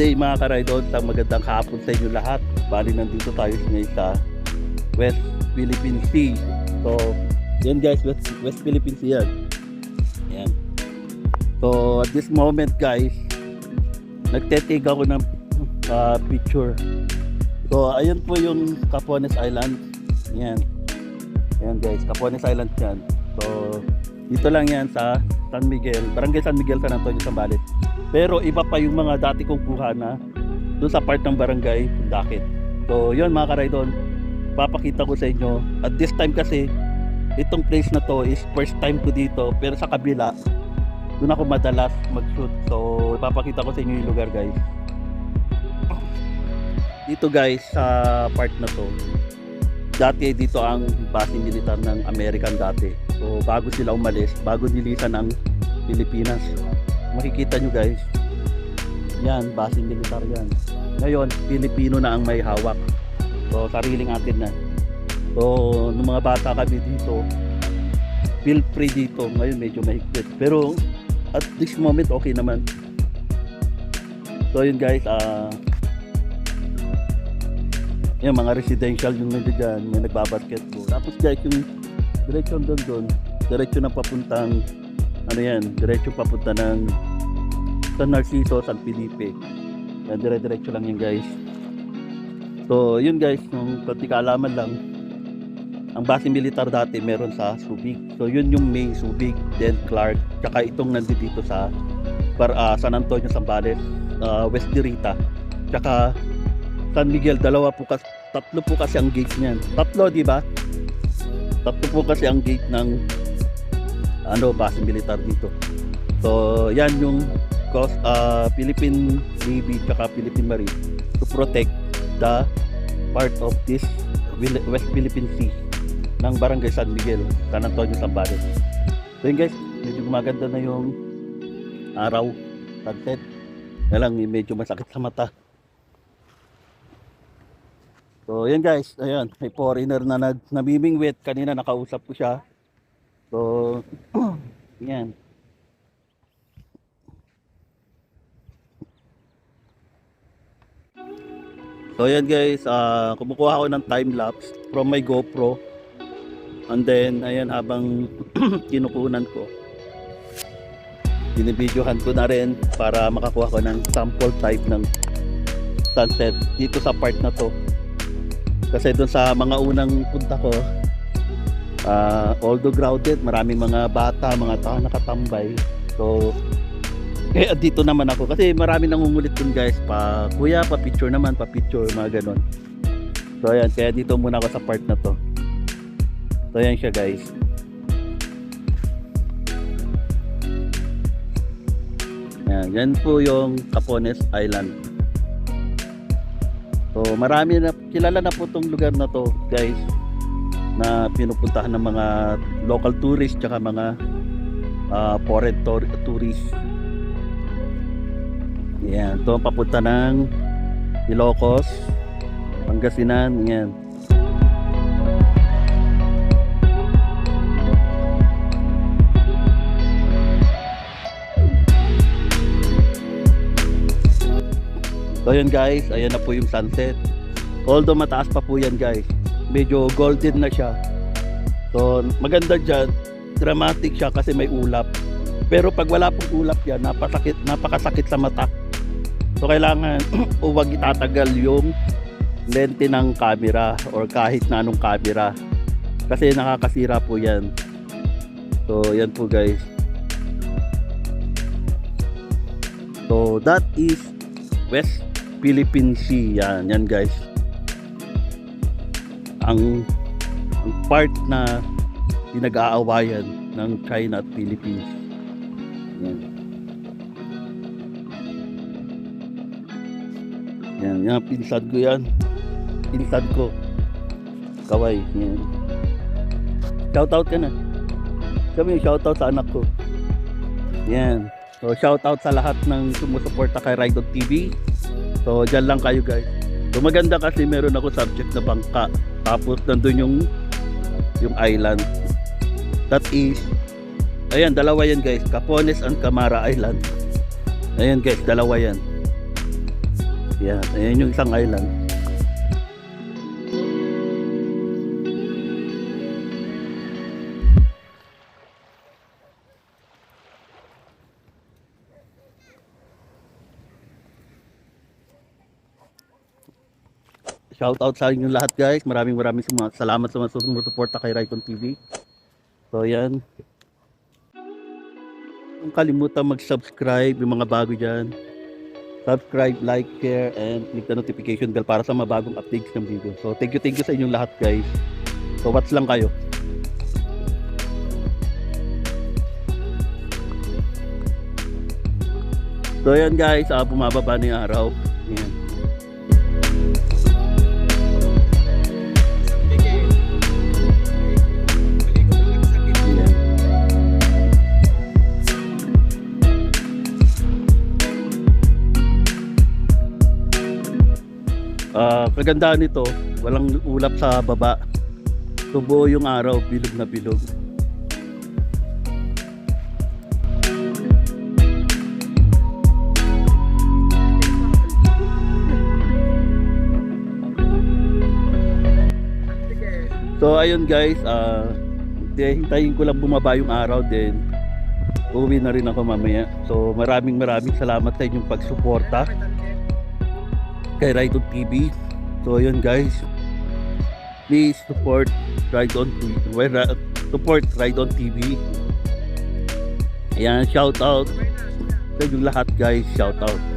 Day mga karaydon, sa magandang hapon sa inyo lahat. Bali nandito tayo ngayon sa West Philippine Sea. So, yan guys, West, West Philippine Sea yan. Yan. So, at this moment guys, nagtetake ako ng uh, picture. So, ayun po yung Capones Island. Yan. Yan guys, Capones Island yan. So, dito lang yan sa San Miguel, Barangay San Miguel, San Antonio, Zambales. Pero iba pa yung mga dati kong kuha na doon sa part ng barangay Pundakit. So, yun mga karaydon, papakita ko sa inyo. At this time kasi, itong place na to is first time ko dito. Pero sa kabila, doon ako madalas mag-shoot. So, papakita ko sa inyo yung lugar guys. Dito guys, sa part na to, dati dito ang base militar ng American dati. So, bago sila umalis, bago nilisan ang Pilipinas. Makikita nyo guys, yan, base militar yan. Ngayon, Pilipino na ang may hawak. So, sariling atin na. So, nung mga bata kami dito, feel free dito. Ngayon, medyo mahigpit. Pero, at this moment, okay naman. So, yun guys, ah, yung mga residential yung nandiyan may nagbabasketball. Tapos guys, yung diretsyon doon doon, diretsyo na papuntang, ano yan, diretsyo papunta ng San Narciso, San Felipe. Yan, dire-diretso lang yan guys. So, yun guys, yung konti kaalaman lang, ang base militar dati meron sa Subic. So, yun yung main Subic, then Clark, tsaka itong nandito sa Bar, ah, San Antonio, Zambales, ah, West Dirita, tsaka San Miguel, dalawa po kasi, tatlo po kasi ang gate niyan. Tatlo, di ba? Tatlo po kasi ang gate ng ano, base militar dito. So, yan yung cost, uh, Philippine Navy tsaka Philippine Marine to protect the part of this West Philippine Sea ng Barangay San Miguel, San Antonio, Zambales. So yun guys, medyo gumaganda na yung araw, sunset. Na lang, medyo masakit sa mata. So, yan guys, ayan, may foreigner na nag namimingwit. Kanina nakausap ko siya. So, yan. So, yan guys, ah kumukuha ako ng time lapse from my GoPro. And then, ayan, habang kinukunan ko, binibidyohan ko na rin para makakuha ko ng sample type ng sunset dito sa part na to. Kasi doon sa mga unang punta ko, ah although crowded, maraming mga bata, mga tao nakatambay. So, kaya dito naman ako. Kasi marami nangungulit dun guys. Pa kuya pa picture naman pa picture mga ganon so ayan. Kaya dito muna ako sa part na to. So ayan siya guys. Yan, yan po yung Capones Island so marami na kilala na po tong lugar na to guys na pinupuntahan ng mga local tourists tsaka mga ah, foreign tour- tourists yan, ang papunta ng Ilocos, Pangasinan, yan. So yun guys, ayan na po yung sunset. Although mataas pa po yan guys, medyo golden na siya. So maganda dyan, dramatic siya kasi may ulap. Pero pag wala pong ulap yan, napasakit, napakasakit sa mata. So kailangan huwag itatagal yung lente ng camera or kahit na anong camera. Kasi nakakasira po yan. So yan po guys. So that is West Philippine Sea. Yan, yan guys. Ang, ang part na pinag-aawayan ng China at Philippines. Yan. Yan, yan, pinsan ko yan. Pinsan ko. Kaway, yan. Shoutout ka na. Yung shoutout sa anak ko. Yan. So, shoutout sa lahat ng sumusuporta kay Ride TV. So, dyan lang kayo guys. So, maganda kasi meron ako subject na bangka. Tapos, nandun yung yung island. That is, ayan, dalawa yan guys. Capones and Camara Island. Ayan guys, dalawa yan. Yan, ayan yung isang island. Shout out sa inyo lahat guys. Maraming maraming salamat sa mga sumusuporta kay Raycon TV. So yan. Kung kalimutan mag-subscribe yung mga bago dyan. Subscribe, like, share, and click the notification bell para sa mga bagong updates ng video. So thank you, thank you sa inyong lahat guys. So watch lang kayo. So yan guys, ah, bumababa na yung araw. Yan. Kagandahan nito, walang ulap sa baba. Tubo yung araw, bilog na bilog. So ayun guys, ah hintayin ko lang bumaba yung araw din. Uwi na rin ako mamaya. So maraming maraming salamat sa inyong pagsuporta kay Ride on TV. So ayun guys, please support Ride on TV. Support Ride on TV. Ayan, shout out sa inyong lahat guys, shout out.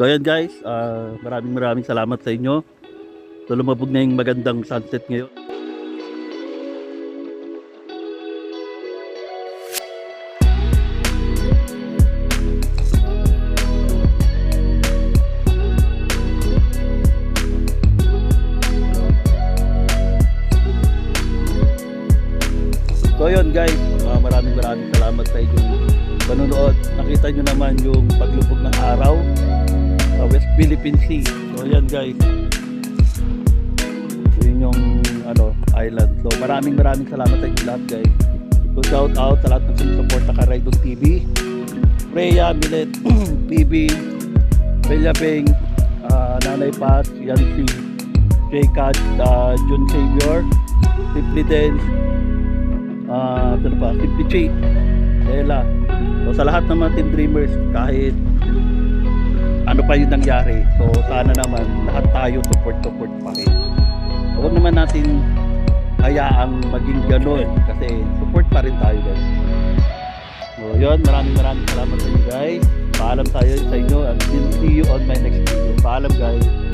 So ayan guys, ah, maraming maraming salamat sa inyo. So lumabog na yung magandang sunset ngayon. So yun guys, ah, maraming maraming salamat sa inyong panonood. Nakita nyo naman yung paglubog ng araw sa West Philippine Sea. So yan guys. Yun yung ano, island. So maraming maraming salamat sa inyo lahat guys. So shout out sa lahat ng sumusuporta ka Raidon TV. Freya, Milet, PB, Bella Peng, ah, Nanay Pat, yan si J. Cat, ah, Jun Xavier, Simply Dance, ah, ano pa, Simply Cheat, Ella. So sa lahat ng mga team dreamers, kahit ano pa yung nangyari. So sana naman lahat tayo support-support pa rin. So, huwag naman natin hayaang maging ganun kasi support pa rin tayo guys. So yun, maraming maraming salamat sa inyo guys. Paalam tayo sa inyo and see you on my next video. Paalam guys.